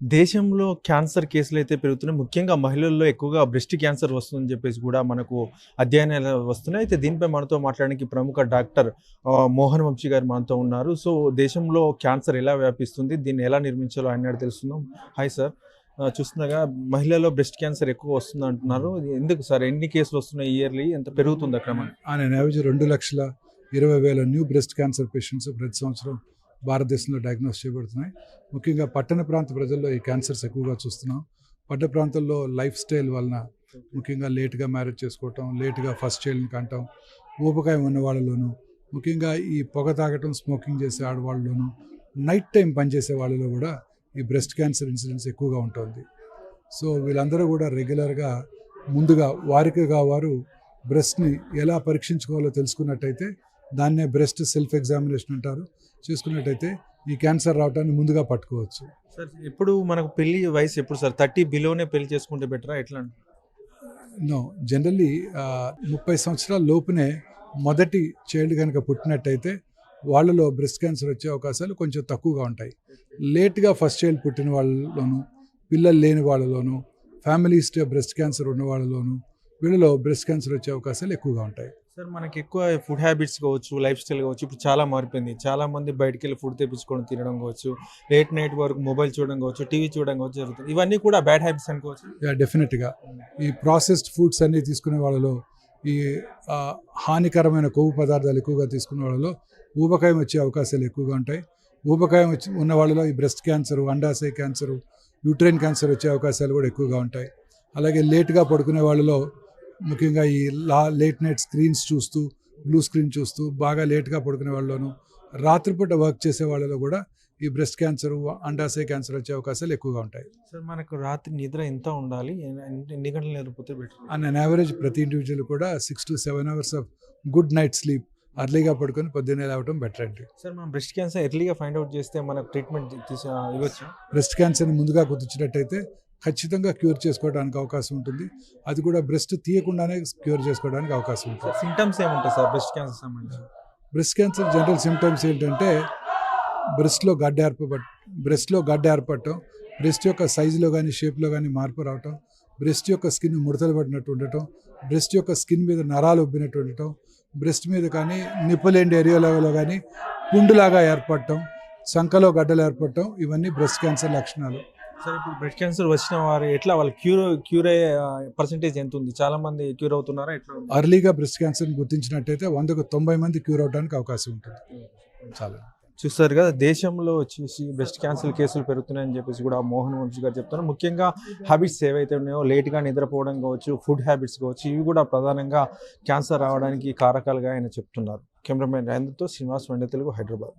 దేశంలో క్యాన్సర్ కేసులు అయితే పెరుగుతున్నాయి. ముఖ్యంగా మహిళల్లో ఎక్కువగా బ్రెస్ట్ క్యాన్సర్ వస్తుందని చెప్పేసి కూడా మనకు అధ్యయనాలు వస్తున్నాయి. అయితే దీనిపై మనతో మాట్లాడడానికి ప్రముఖ డాక్టర్ మోహన్ వంశీ గారు మనతో ఉన్నారు. సో దేశంలో క్యాన్సర్ ఎలా వ్యాపిస్తుంది? దీన్ని ఎలా నిర్మించాలో ఆయన తెలుస్తున్నాం హాయ్ సార్. చూస్తుండగా చూస్తున్నాగా మహిళల్లో బ్రెస్ట్ క్యాన్సర్ ఎక్కువ వస్తుంది అంటున్నారు. ఎందుకు సార్? ఎన్ని కేసులు వస్తున్నాయి ఇయర్లీ? ఎంత పెరుగుతుంది అక్కడ ఆయన యావరేజ్ రెండు లక్షల ఇరవై వేల న్యూ బ్రెస్ట్ క్యాన్సర్ పేషెంట్స్ ప్రతి సంవత్సరం భారతదేశంలో డయాగ్నోస్ చేయబడుతున్నాయి. ముఖ్యంగా పట్టణ ప్రాంత ప్రజల్లో ఈ క్యాన్సర్స్ ఎక్కువగా చూస్తున్నాం. పట్టణ ప్రాంతాల్లో లైఫ్ స్టైల్ వలన ముఖ్యంగా లేట్గా మ్యారేజ్ చేసుకోవటం లేట్గా ఫస్ట్ చైల్డ్ని కంటాం. ఊపకాయం ఉన్న వాళ్ళలోనూ ముఖ్యంగా ఈ పొగ తాగటం స్మోకింగ్ చేసే ఆడవాళ్ళలోనూ నైట్ టైం పనిచేసే వాళ్ళలో కూడా ఈ బ్రెస్ట్ క్యాన్సర్ ఇన్సిడెన్స్ ఎక్కువగా ఉంటుంది. సో వీళ్ళందరూ కూడా రెగ్యులర్గా ముందుగా వారికిగా వారు బ్రెస్ట్ని ఎలా పరీక్షించుకోవాలో తెలుసుకున్నట్టయితే దాన్నే బ్రెస్ట్ సెల్ఫ్ ఎగ్జామినేషన్ అంటారు. చేసుకున్నట్టయితే ఈ క్యాన్సర్ రావటాన్ని ముందుగా పట్టుకోవచ్చు. సార్ ఇప్పుడు మనకు పెళ్ళి వయసు ఎప్పుడు సార్? థర్టీ బిలోనే పెళ్ళి చేసుకుంటే బెటరా? ఎట్లా? నో జనరల్లీ ముప్పై సంవత్సరాల లోపునే మొదటి చైల్డ్ కనుక పుట్టినట్టయితే వాళ్ళలో బ్రెస్ట్ క్యాన్సర్ వచ్చే అవకాశాలు కొంచెం తక్కువగా ఉంటాయి. లేట్గా ఫస్ట్ చైల్డ్ పుట్టిన వాళ్ళలోనూ పిల్లలు లేని వాళ్ళలోనూ ఫ్యామిలీ హిస్టరీ బ్రెస్ట్ క్యాన్సర్ ఉన్న వాళ్ళలోనూ వీళ్ళలో బ్రెస్ట్ క్యాన్సర్ వచ్చే అవకాశాలు ఎక్కువగా ఉంటాయి. సార్ మనకి ఎక్కువ ఫుడ్ హ్యాబిట్స్ కావచ్చు లైఫ్ స్టైల్ కావచ్చు ఇప్పుడు చాలా మారిపోయింది. చాలా మంది బయటికి వెళ్ళి ఫుడ్ తెప్పించుకొని తినడం కావచ్చు లేట్ నైట్ వరకు మొబైల్ చూడడం కావచ్చు టీవీ చూడడం కావచ్చు జరుగుతుంది. ఇవన్నీ కూడా బ్యాడ్ హ్యాబిట్స్ అనుకోవచ్చు డెఫినెట్గా. ఈ ప్రాసెస్డ్ ఫుడ్స్ అన్ని తీసుకునే వాళ్ళలో ఈ హానికరమైన కొవ్వు పదార్థాలు ఎక్కువగా తీసుకునే వాళ్ళలో ఊబకాయం వచ్చే అవకాశాలు ఎక్కువగా ఉంటాయి. ఊబకాయం వచ్చి ఉన్న వాళ్ళలో ఈ బ్రెస్ట్ క్యాన్సర్ అండాశయ క్యాన్సర్ యూట్రైన్ క్యాన్సర్ వచ్చే అవకాశాలు కూడా ఎక్కువగా ఉంటాయి. అలాగే లేట్గా పడుకునే వాళ్ళలో ముఖ్యంగా ఈ లా లేట్ నైట్ స్క్రీన్స్ చూస్తూ బ్లూ స్క్రీన్ చూస్తూ బాగా లేట్గా పడుకునే వాళ్ళలోనూ రాత్రిపూట వర్క్ చేసే వాళ్ళలో కూడా ఈ బ్రెస్ట్ క్యాన్సర్ అండాశయ క్యాన్సర్ వచ్చే అవకాశాలు ఎక్కువగా ఉంటాయి. సార్ మనకు రాత్రి నిద్ర ఎంత ఉండాలి? ఎన్ని- గంటలు నిద్రపోతే బెటర్ అండ్ అన్ యావరేజ్ ప్రతి ఇండివిజువల్ కూడా six to seven hours of good night sleep అర్లీగా పడుకొని పొద్దున్నే లేవటం బెటర్ అండి. సార్ మనం బ్రెస్ట్ క్యాన్సర్ ఎర్లీగా ఫైండ్ అవుట్ చేస్తే మనకు ట్రీట్మెంట్ తీసి ఇవ్వచ్చు? బ్రెస్ట్ క్యాన్సర్ని ముందుగా గుర్తించినట్టయితే ఖచ్చితంగా క్యూర్ చేసుకోవడానికి అవకాశం ఉంటుంది. అది కూడా బ్రెస్ట్ తీయకుండానే క్యూర్ చేసుకోవడానికి అవకాశం ఉంటుంది. సార్ సిమ్టమ్స్ ఏముంటాయి సార్? బ్రెస్ట్ క్యాన్సర్ సంబంధించి. బ్రెస్ట్ క్యాన్సర్ జనరల్ సిమ్టమ్స్ ఏంటంటే బ్రెస్ట్లో గడ్డ ఏర్పడ బ్రెస్ట్లో గడ్డ ఏర్పడటం బ్రెస్ట్ యొక్క సైజులో కానీ షేప్లో కానీ మార్పు రావటం బ్రెస్ట్ యొక్క స్కిన్ ముడతలు పడినట్టు ఉండటం బ్రెస్ట్ యొక్క స్కిన్ మీద నరాలు ఉబ్బినట్టు ఉండటం బ్రెస్ట్ మీద కానీ నిప్పులేండి ఏరియాలో కానీ పుండులాగా ఏర్పడటం సంఖలో గడ్డలు ఏర్పడటం ఇవన్నీ బ్రెస్ట్ క్యాన్సర్ లక్షణాలు. సార్ ఇప్పుడు బ్రెస్ట్ క్యాన్సర్ వచ్చిన వారు ఎట్లా వాళ్ళు క్యూర్ క్యూర్ అయ్యే పర్సంటేజ్ ఎంత ఉంది? చాలా మంది క్యూర్ అవుతున్నారా? ఎట్లా? అర్లీగా బ్రెస్ట్ క్యాన్సర్ని గుర్తించినట్టయితే వందకు తొంభై మంది క్యూర్ అవడానికి అవకాశం ఉంటుంది. చాలా. చూస్తారు కదా దేశంలో వచ్చేసి బ్రెస్ట్ క్యాన్సర్ కేసులు పెరుగుతున్నాయని చెప్పేసి కూడా మోహన్ వంశీ గారు చెప్తున్నారు. ముఖ్యంగా హ్యాబిట్స్ ఏవైతే ఉన్నాయో లేట్గా నిద్రపోవడం కావచ్చు ఫుడ్ హ్యాబిట్స్ కావచ్చు ఇవి కూడా ప్రధానంగా క్యాన్సర్ రావడానికి కారకాలుగా ఆయన చెప్తున్నారు. కెమెరామెన్ రాజేంద్రతో శ్రీనివాస్ వండే తెలుగు హైదరాబాద్.